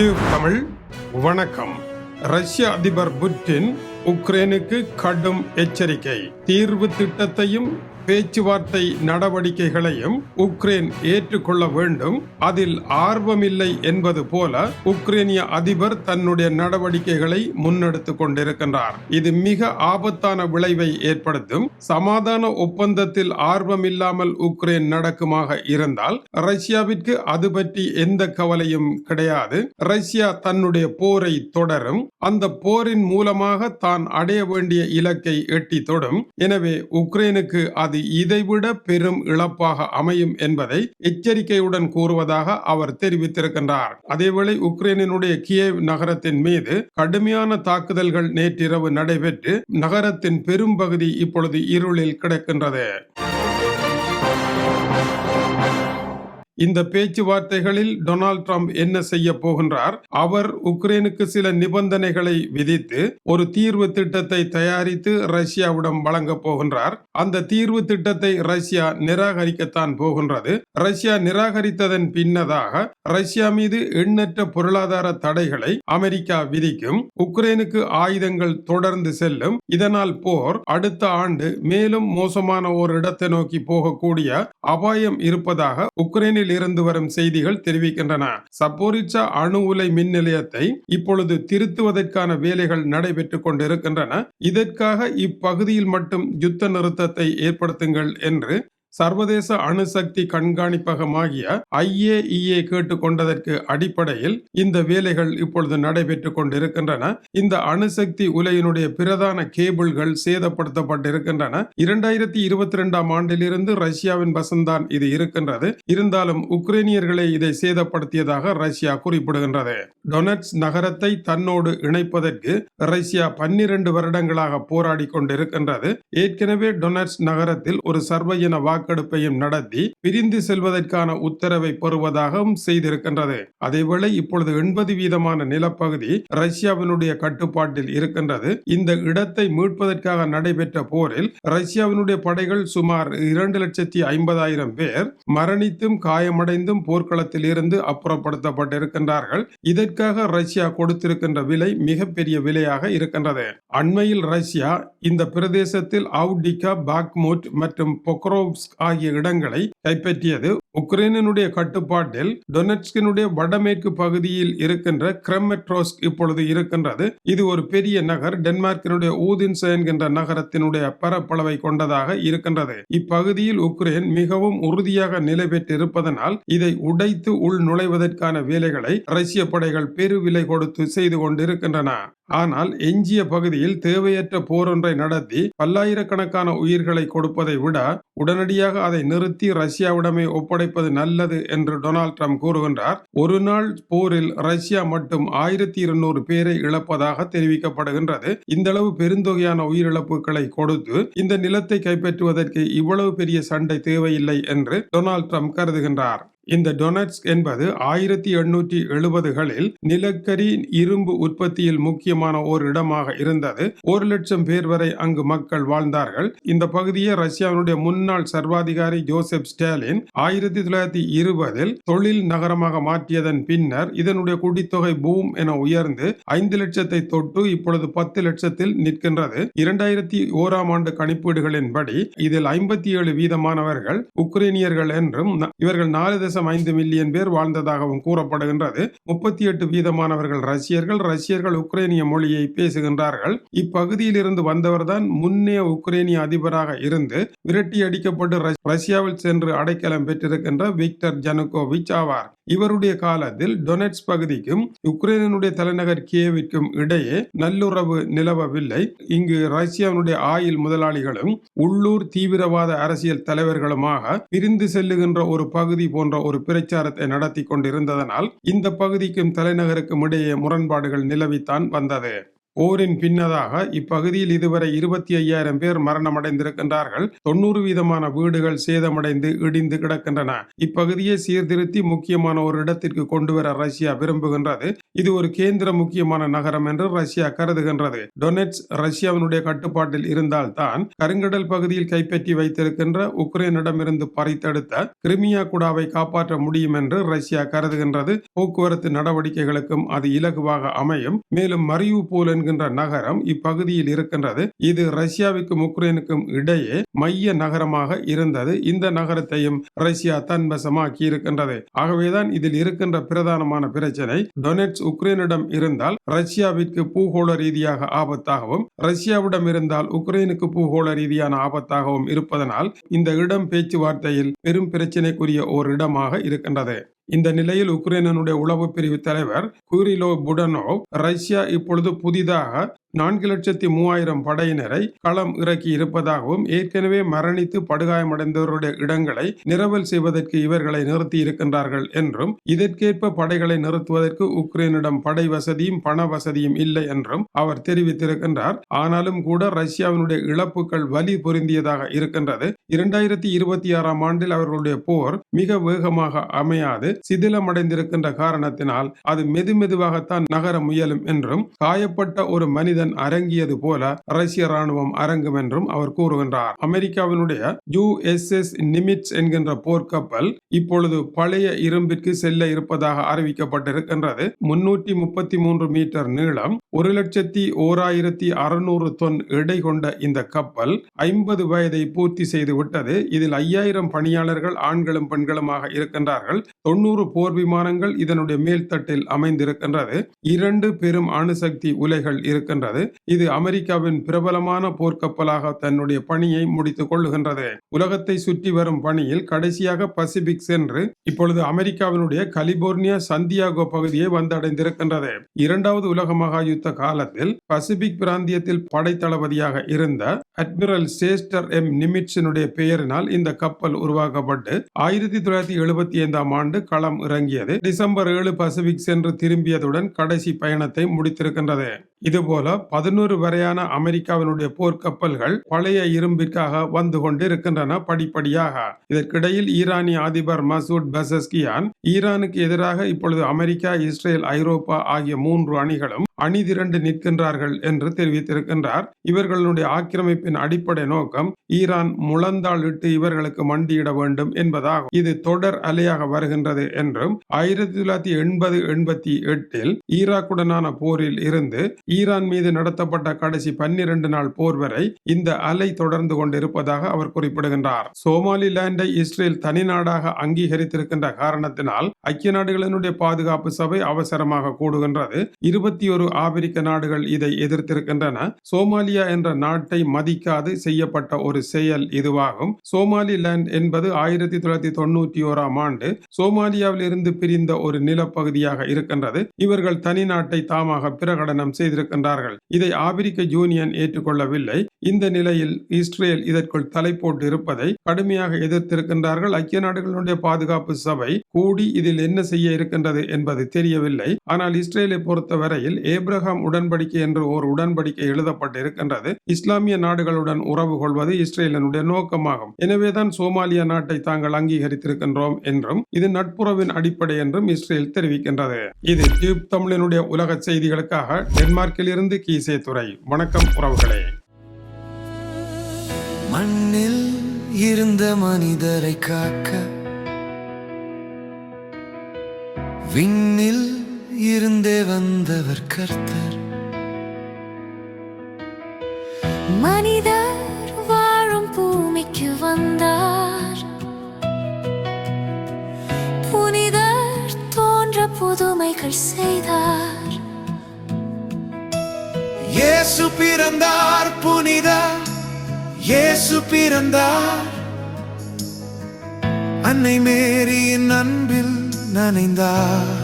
தமிழ் வணக்கம். ரஷ்ய அதிபர் புட்டின் உக்ரைனுக்கு கடும் எச்சரிக்கை. தீர்வு திட்டத்தையும் பேச்சுவார்த்தை நடவடிக்கைகளையும் உக்ரைன் ஏற்றுக்கொள்ள வேண்டும். அதில் ஆர்வமில்லை என்பது போல உக்ரைனிய அதிபர் தன்னுடைய நடவடிக்கைகளை முன்னெடுத்துக் கொண்டிருக்கின்றார். இது மிக ஆபத்தான விளைவை ஏற்படுத்தும். சமாதான ஒப்பந்தத்தில் ஆர்வமில்லாமல் உக்ரைன் நடக்குமாக இருந்தால் ரஷ்யாவிற்கு அது பற்றி எந்த கவலையும் கிடையாது. ரஷ்யா தன்னுடைய போரை தொடரும். அந்த போரின் மூலமாக தான் அடைய வேண்டிய இலக்கை எட்டி தொடும். எனவே உக்ரைனுக்கு அது இதைவிட பெரும் இழப்பாக அமையும் என்பதை எச்சரிக்கையுடன் கூறுவதாக அவர் தெரிவித்திருக்கின்றார். அதேவேளை உக்ரைனினுடைய கியேவ் நகரத்தின் மீது கடுமையான தாக்குதல்கள் நேற்றிரவு நடைபெற்று நகரத்தின் பெரும்பகுதி இப்பொழுது இருளில் கிடக்கின்றது. இந்த பேச்சுவார்த்தைகளில் டொனால்ட் ட்ரம்ப் என்ன செய்ய போகின்றார்? அவர் உக்ரைனுக்கு சில நிபந்தனைகளை விதித்து ஒரு தீர்வு திட்டத்தை தயாரித்து ரஷ்யாவிடம் வழங்க போகின்றார். அந்த தீர்வு திட்டத்தை ரஷ்யா நிராகரிக்கத்தான் போகின்றது. ரஷ்யா நிராகரித்ததன் பின்னதாக ரஷ்யா மீது எண்ணற்ற பொருளாதார தடைகளை அமெரிக்கா விதிக்கும். உக்ரைனுக்கு ஆயுதங்கள் தொடர்ந்து செல்லும். இதனால் போர் அடுத்த ஆண்டு மேலும் மோசமான ஒரு இடத்தை நோக்கி போகக்கூடிய அபாயம் இருப்பதாக உக்ரைனில் இருந்து வரும் செய்திகள் தெரிவிக்கின்றன. சப்போரிச்சா அணு உலை மின் நிலையத்தை இப்பொழுது திருத்துவதற்கான வேலைகள் நடைபெற்றுக் கொண்டிருக்கின்றன. இதற்காக இப்பகுதியில் மட்டும் யுத்த நிறுத்தத்தை ஏற்படுத்துங்கள் என்று சர்வதேச அணுசக்தி கண்காணிப்பகமாகிய ஐஏஇஏ கேட்டுக்கொண்டதற்கு அடிப்படையில் இந்த வேலைகள் இப்பொழுது நடைபெற்றுக் கொண்டிருக்கின்றன. இந்த அணுசக்தி உலையினுடைய பிரதான கேபிள்கள் சேதப்படுத்தப்பட்டிருக்கின்றன. இரண்டாயிரத்தி இருபத்தி இரண்டாம் ஆண்டிலிருந்து ரஷ்யாவின் வசந்தான் இது இருக்கின்றது. இருந்தாலும் உக்ரைனியர்களே இதை சேதப்படுத்தியதாக ரஷ்யா குறிப்பிடுகின்றது. டொனட்ஸ் நகரத்தை தன்னோடு இணைப்பதற்கு ரஷ்யா பன்னிரண்டு வருடங்களாக போராடி கொண்டிருக்கின்றது. ஏற்கனவே டொனட்ஸ் நகரத்தில் ஒரு சர்வஜன வாக்கெடுப்பையும் நடத்தி பிரிந்து செல்வதற்கான உத்தரவை பெறுவதாகவும் செய்திருக்கின்றது. அதேவேளை இப்பொழுது எண்பது வீதமான நிலப்பகுதி ரஷ்யாவினுடைய கட்டுப்பாட்டில் இருக்கின்றது. இந்த இடத்தை மீட்பதற்காக நடைபெற்ற போரில் ரஷ்யாவினுடைய படைகள் சுமார் இரண்டு லட்சத்தி ஐம்பதாயிரம் பேர் மரணித்தும் காயமடைந்தும் போர்க்களத்தில் இருந்து அப்புறப்படுத்தப்பட்டிருக்கின்றார்கள். இதற்காக ரஷ்யா கொடுத்திருக்கின்ற விலை மிகப்பெரிய விலையாக இருக்கின்றது. அண்மையில் ரஷ்யா இந்த பிரதேசத்தில் அவுடிகா பாக்முட் மற்றும் பொக்ரோவ்ஸ்க் ஆகிய இடங்களை கைப்பற்றியது. உக்ரைனினுடைய கட்டுப்பாட்டில் டொனட்ஸ்கினுடைய வடமேற்கு பகுதியில் இருக்கின்ற கிரெமெட்ரோஸ்க் இப்பொழுது இருக்கின்றது. இது ஒரு பெரிய நகர். டென்மார்க்கினுடைய ஊதின்ஸ் என்கின்ற நகரத்தினுடைய பரப்பளவை கொண்டதாக இருக்கின்றது. இப்பகுதியில் உக்ரைன் மிகவும் உறுதியாக நிலை பெற்றிருப்பதனால் இதை உடைத்து உள் நுழைவதற்கான வேலைகளை ரஷ்ய படைகள் பெருவிலை கொடுத்து செய்து கொண்டிருக்கின்றன. ஆனால் எஞ்சிய பகுதியில் தேவையற்ற போரொன்றை நடத்தி பல்லாயிரக்கணக்கான உயிர்களை கொடுப்பதை விட உடனடியாக அதை நிறுத்தி ரஷ்யாவிடமே ஒப்படைப்பது நல்லது என்று டொனால்ட் ட்ரம்ப் கூறுகின்றார். ஒரு நாள் போரில் ரஷ்யா மட்டும் ஆயிரத்தி இருநூறு பேரை இழப்பதாக தெரிவிக்கப்படுகின்றது. இந்த அளவு பெருந்தொகையான உயிரிழப்புகளை கொடுத்து இந்த நிலத்தை கைப்பற்றுவதற்கு இவ்வளவு பெரிய சண்டை தேவையில்லை என்று டொனால்ட் ட்ரம்ப் கருதுகின்றார். இந்த டொனட்ஸ் என்பது ஆயிரத்தி எண்ணூற்றி எழுபதுகளில் நிலக்கரி இரும்பு உற்பத்தியில் முக்கியமான ஓர் இடமாக இருந்தது. ஒரு லட்சம் பேர் வரை அங்கு மக்கள் வாழ்ந்தார்கள். இந்த பகுதியை ரஷ்யாவினுடைய முன்னாள் சர்வாதிகாரி ஜோசப் ஸ்டாலின் ஆயிரத்தி தொள்ளாயிரத்தி இருபதில் தொழில் நகரமாக மாற்றியதன் பின்னர் இதனுடைய குடித்தொகை பூம் என உயர்ந்து ஐந்து லட்சத்தை தொட்டு இப்பொழுது பத்து லட்சத்தில் நிற்கின்றது. இரண்டாயிரத்தி ஓராம் ஆண்டு கணிப்பீடுகளின்படி இதில் ஐம்பத்தி ஏழு வீதமானவர்கள் உக்ரைனியர்கள் என்றும் இவர்கள் நாலு தசம் ஐந்து மில்லியன் பேர் வாழ்ந்ததாகவும் கூறப்படுகின்றது. முப்பத்தி எட்டு வீதமானவர்கள் ரஷ்யர்கள் ரஷ்யர்கள் உக்ரைனிய மொழியை பேசுகின்றார்கள். இப்பகுதியிலிருந்து வந்தவர்தான் முன்னே உக்ரைனிய அதிபராக இருந்து விரட்டி அடிக்கப்பட்டு ரஷ்யாவில் சென்று அடைக்கலம் பெற்றிருக்கின்ற விக்டர் ஜனுகோவிச் ஆவார். இவருடைய காலத்தில் டொனெட்ஸ் பகுதிக்கும் உக்ரைனுடைய தலைநகர் கியேவிற்கும் இடையே நல்லுறவு நிலவவில்லை. இங்கு ரஷ்யாவினுடைய ஆயில் முதலாளிகளும் உள்ளூர் தீவிரவாத அரசியல் தலைவர்களுமாக பிரிந்து செல்லுகின்ற ஒரு பகுதி போன்ற ஒரு பிரச்சாரத்தை நடத்தி கொண்டிருந்ததனால் இந்த பகுதிக்கும் தலைநகருக்கும் இடையே முரண்பாடுகள் நிலவித்தான் வந்தது. போரின் பின்னதாக இப்பகுதியில் இதுவரை இருபத்தி ஐயாயிரம் பேர் மரணமடைந்திருக்கின்றார்கள். தொண்ணூறு வீதமான வீடுகள் சேதமடைந்து இடிந்து கிடக்கின்றன. இப்பகுதியை சீர்திருத்தி முக்கியமான ஒரு இடத்திற்கு கொண்டு வர ரஷ்யா விரும்புகின்றது. இது ஒரு கேந்திர முக்கியமான நகரம் என்று ரஷ்யா கருதுகின்றது. டொனெட்ஸ் ரஷ்யாவினுடைய கட்டுப்பாட்டில் இருந்தால்தான் கருங்கடல் பகுதியில் கைப்பற்றி வைத்திருக்கின்ற உக்ரைனிடமிருந்து பறித்தெடுத்த கிரிமியா குடாவை காப்பாற்ற முடியும் என்று ரஷ்யா கருதுகின்றது. போக்குவரத்து நடவடிக்கைகளுக்கும் அது இலகுவாக அமையும். மேலும் மரியூபோல் என்கின்ற நகரம் இப்பகுதியில் இருக்கின்றது. இது ரஷ்யாவுக்கும் உக்ரைனுக்கும் இடையே மைய நகரமாக இருந்தது. இந்த நகரத்தையும் ரஷ்யா தன்வசமாக்கி இருக்கின்றது. ஆகவேதான் இதில் இருக்கின்ற பிரதானமான பிரச்சனை டொனெட்ஸ் உக்ரைனிடம் இருந்தால் ரஷ்யாவிற்கு பூகோள ரீதியாக ஆபத்தாகவும் ரஷ்யாவிடம் இருந்தால் உக்ரைனுக்கு பூகோள ரீதியான ஆபத்தாகவும் இருப்பதனால் இந்த இடம் பேச்சுவார்த்தையில் பெரும் பிரச்சனைக்குரிய ஒரு இடமாக இருக்கின்றது. இந்த நிலையில் உக்ரைனுடைய உளவு பிரிவு தலைவர் குரிலோ புடனோவ் ரஷ்யா இப்பொழுது புதிதாக நான்கு லட்சத்தி மூவாயிரம் படையினரை களம் இறக்கி இருப்பதாகவும் ஏற்கனவே மரணித்து படுகாயமடைந்தவருடைய இடங்களை நிரவல் செய்வதற்கு இவர்களை நிறுத்தி இருக்கின்றார்கள் என்றும் இதற்கேற்ப படைகளை நிறுத்துவதற்கு உக்ரைனிடம் படை வசதியும் பண வசதியும் இல்லை என்றும் அவர் தெரிவித்திருக்கின்றார். ஆனாலும் கூட ரஷ்யாவினுடைய இழப்புகள் வலி பொருந்தியதாக இருக்கின்றது. இரண்டாயிரத்தி இருபத்தி ஆறாம் ஆண்டில் அவர்களுடைய போர் மிக வேகமாக அமையாது சிதிலமடைந்திருக்கின்ற காரணத்தினால் அது மெது மெதுவாகத்தான் நகர முயலும் என்றும் காயப்பட்ட ஒரு மனிதன் அரங்கியது போல ரஷ்ய ராணுவம் அரங்கும் என்றும் அவர் கூறுகின்றார். அமெரிக்காவினுடைய யுஎஸ்எஸ் நிமிட்ஸ் என்கின்ற போர்க்கப்பல் இப்பொழுது பழைய இரும்பிற்கு செல்ல இருப்பதாக அறிவிக்கப்பட்டிருக்கின்றது. முன்னூற்றி முப்பத்தி மூன்று மீட்டர் நீளம் ஒரு லட்சத்தி ஓராயிரத்தி அறுநூறு தொன் எடை கொண்ட இந்த கப்பல் ஐம்பது வயதை பூர்த்தி செய்து விட்டது. இதில் ஐயாயிரம் பணியாளர்கள் ஆண்களும் பெண்களுமாக இருக்கின்றார்கள். தொண்ணூறு போர் விமானங்கள் இதனுடைய மேல்தட்டில் அமைந்திருக்கின்றது. இரண்டு பெரும் அணுசக்தி உலைகள் இருக்கின்றது கொள்கின்றது இது அமெரிக்காவின் பிரபலமான போர்க்கப்பலாக தன்னுடைய பணியை முடித்துக் கொள்ளுகின்றது. உலகத்தை சுற்றி வரும் பணியில் கடைசியாக பசிபிக் சென்று இப்பொழுது அமெரிக்காவினுடைய கலிபோர்னியா சந்தியாகோ பகுதியை வந்தடைந்திருக்கின்றது. இரண்டாவது உலக மகா யுத்த காலத்தில் பசிபிக் பிராந்தியத்தில் படைத்தளபதியாக இருந்த அட்மிரல் சேஸ்டர் எம். நிமிட்ஸினுடைய பெயரினால் இந்த கப்பல் உருவாக்கப்பட்டு ஆயிரத்தி தொள்ளாயிரத்தி எழுபத்தி ஐந்தாம் ஆண்டு களம் இறங்கியது. டிசம்பர் ஏழு பசிபிக் சென்று திரும்பியதுடன் கடைசி பயணத்தை முடித்திருக்கின்றது. இதுபோல பதினோரு வரையான அமெரிக்காவினுடைய போர்க்கப்பல்கள் பழைய இரும்பிற்காக வந்து கொண்டிருக்கின்றன படிப்படியாக. இதற்கிடையில் ஈரானிய அதிபர் மசூத் பசஸ்கியான் ஈரானுக்கு எதிராக இப்பொழுது அமெரிக்கா இஸ்ரேல் ஐரோப்பா ஆகிய மூன்று அணிகளும் அணிதிரண்டு நிற்கின்றார்கள் என்று தெரிவித்திருக்கின்றார். இவர்களுடைய ஆக்கிரமிப்பின் அடிப்படை நோக்கம் ஈரான் முழந்தாளிட்டு இவர்களுக்கு மண்டியிட வேண்டும் என்பதாகும். இது தொடர் அலையாக வருகின்றது என்றும் ஆயிரத்தி தொள்ளாயிரத்தி எண்பது எண்பத்தி எட்டில் ஈராக்குடனான போரில் இருந்து ஈரான் மீது நடத்தப்பட்ட கடைசி பன்னிரண்டு நாள் போர் வரை இந்த அலை தொடர்ந்து கொண்டிருப்பதாக அவர் குறிப்பிடுகின்றார். சோமாலிலாண்டை இஸ்ரேல் தனிநாடாக அங்கீகரித்திருக்கின்ற காரணத்தினால் ஐக்கிய நாடுகளினுடைய பாதுகாப்பு சபை அவசரமாக கூடுகின்றது. இருபத்தி ஒரு ஆப்பிரிக்க நாடுகள் இதை எதிர்த்திருக்கின்றன. சோமாலியா என்ற நாட்டை மதிக்காது செய்யப்பட்ட ஒரு செயல் இதுவாகும். சோமாலிலேண்ட் என்பது ஆயிரத்தி தொள்ளாயிரத்தி தொண்ணூற்றி ஓராம் ஆண்டு சோமாலியாவில் இருந்து பிரிந்த ஒரு நிலப்பகுதியாக இருக்கின்றது. இவர்கள் தனி நாட்டை தாமாக பிரகடனம் செய்திருக்கின்றார்கள். இதை ஆப்பிரிக்க யூனியன் ஏற்றுக்கொள்ளவில்லை. இந்த நிலையில் இஸ்ரேல் இதற்குள் தலை போட்டு இருப்பதை கடுமையாக எதிர்த்திருக்கின்றார்கள். ஐக்கிய நாடுகளுடைய பாதுகாப்பு சபை கூடி இதில் என்ன செய்ய இருக்கின்றது என்பது தெரியவில்லை. ஆனால் இஸ்ரேலை பொறுத்தவரையில் ஏப்ரஹாம் உடன்படிக்கை என்று ஒரு உடன்படிக்கை எழுதப்பட்டு இருக்கின்றது இஸ்லாமிய நாடுகளுடன் உறவு கொள்வது இஸ்ரேலினுடைய நோக்கமாகும். எனவேதான் சோமாலியா நாட்டை தாங்கள் அங்கீகரித்திருக்கின்றோம் என்றும் இது நட்புறவின் அடிப்படை என்றும் இஸ்ரேல் தெரிவிக்கின்றது. இது டியூப் தமிழனுடைய உலக செய்திகளுக்காக டென்மார்க்கில் இருந்து கீசே துறை வணக்கம் உறவுகளே. மண்ணில் இருந்த மனிதரை காக்க விண்ணில் இருந்தே வந்தவர் கர்த்தர். மனிதர் வாழும் பூமிக்கு வந்தார். புனிதர் தோன்ற புதுமைகள் செய்தார். இயேசு பிறந்தார் புனித இயேசு பிறந்தார். அன்னை மேரியின் அன்பில் நனைந்தார்.